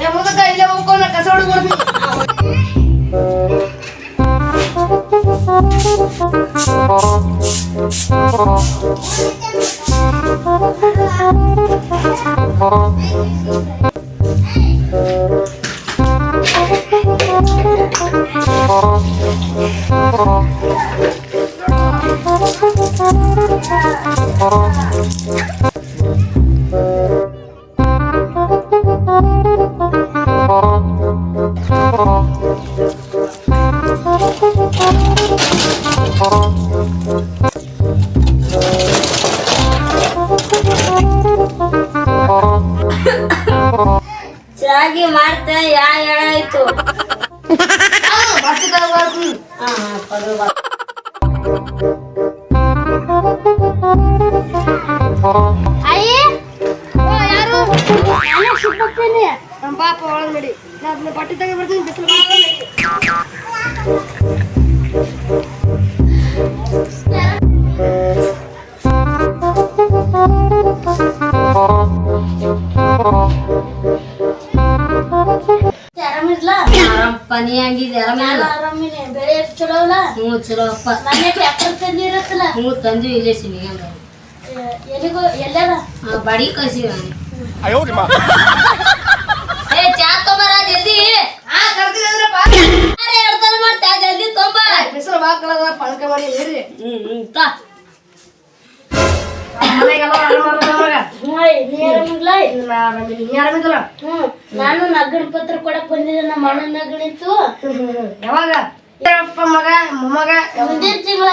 ಏ ಮುದಕ ಇಲ್ಲೇ ಹೋಗ್ಕೊಂಡು ಕಸ ಹೊಡ್ಕೊಡ್ತೀನಿ ಚೆನ್ನಾಗಿ ಮಾಡ್ತೆ ಯಾ ಹೇಳಾಯ್ತು ಬಟ್ಟೆ ತಗೋಬಾರ್ದು ಹಾ ಹಾ ಪರ್ವ ಬಾ. ಅಯ್ಯ ಓ ಯಾರು ನಾನು ಸುಬ್ಬಕ್ಕೇನೆ ನಮ್ಮ ಪಾಪ ಒಳಗೆ ನಡಿ ನಾ ಅದನ್ನ ಬಟ್ಟೆ ತಗೋ ಬರ್ತೀನಿ ಬಿಸಿಲು ಆರಾಮಿರ್ಲ ಪನಿ ಹಂಗಿದೆ ಆರಾಮಿಲ್ಲ ಬೆಳೆ ಚಲೋ ಅಲ್ಲ? ಹ್ಞೂ ಚಲೋ ಅಪ್ಪ. ಮನೆ ಟ್ರ್ಯಾಕ್ಟರ್ ತಂದಿರತ್ತಲ್ಲ ಹ್ಞೂ ತಂದು ಇಲ್ಲೇ ಕಸಿ ಎಲ್ಲಿಗೋ ಎಲ್ಲಾರ ಬಡಿ ಕಳ್ಸಿವಿ ನಾನು ಏ ಚಾ ತೊಂಬರ ಜಲ್ದಿ. ಹಾ ಕರ್ತೀನಿ ಅಂದ್ರಪ್ಪ ಅರೆ ಎಡ್ತನ ಮಾಡ್ತಾ ಜಲ್ದಿ ತೊಂಬ ಬಿಸಿಲು ಬಾಕಳದ ಪಳಕ ಮಾಡಿ ಇರ್ರಿ ಹ್ಮ್ ಹ್ಮ್ ತಾ. ಮನೆಗೆಲ್ಲ ಆರಾಮದ ನೀ ನಾ ನಾನು ನಗರ ಪತ್ರ ಕೊಡಕ್ ಬಂದಿದ್ದೆ ನಮ್ಮ ಅಣ್ಣ ನಗಣಿತ್ತು ಯಾವಾಗ ಅಪ್ಪ ಮಗ ಮೊಮ್ಮಗ ಮುಂದಿನ ತಿಂಗಳ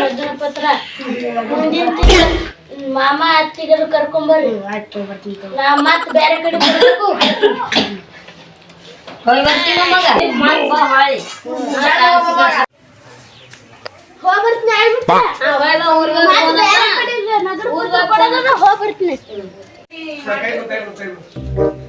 ನಗರ ಪತ್ರ ಮುಂದಿನ ತಿಂಗಳ ಮಾಮ ಅತ್ತಿಗರು ಕರ್ಕೊಂಬರ್ರಿ ಆಯ್ತು ಬರ್ತೀನಿ. ನಾ ಮತ್ತೆ ಬೇರೆ ಕಡೆ ಬರ್ಬೇಕು ಹೋಗಿ ಬರ್ತೀನಿ ಮಗ ಬಾ ಹೋಗ್ ಬರ್ತೀನಿ ಬಾ ಊರಿಗೆ हो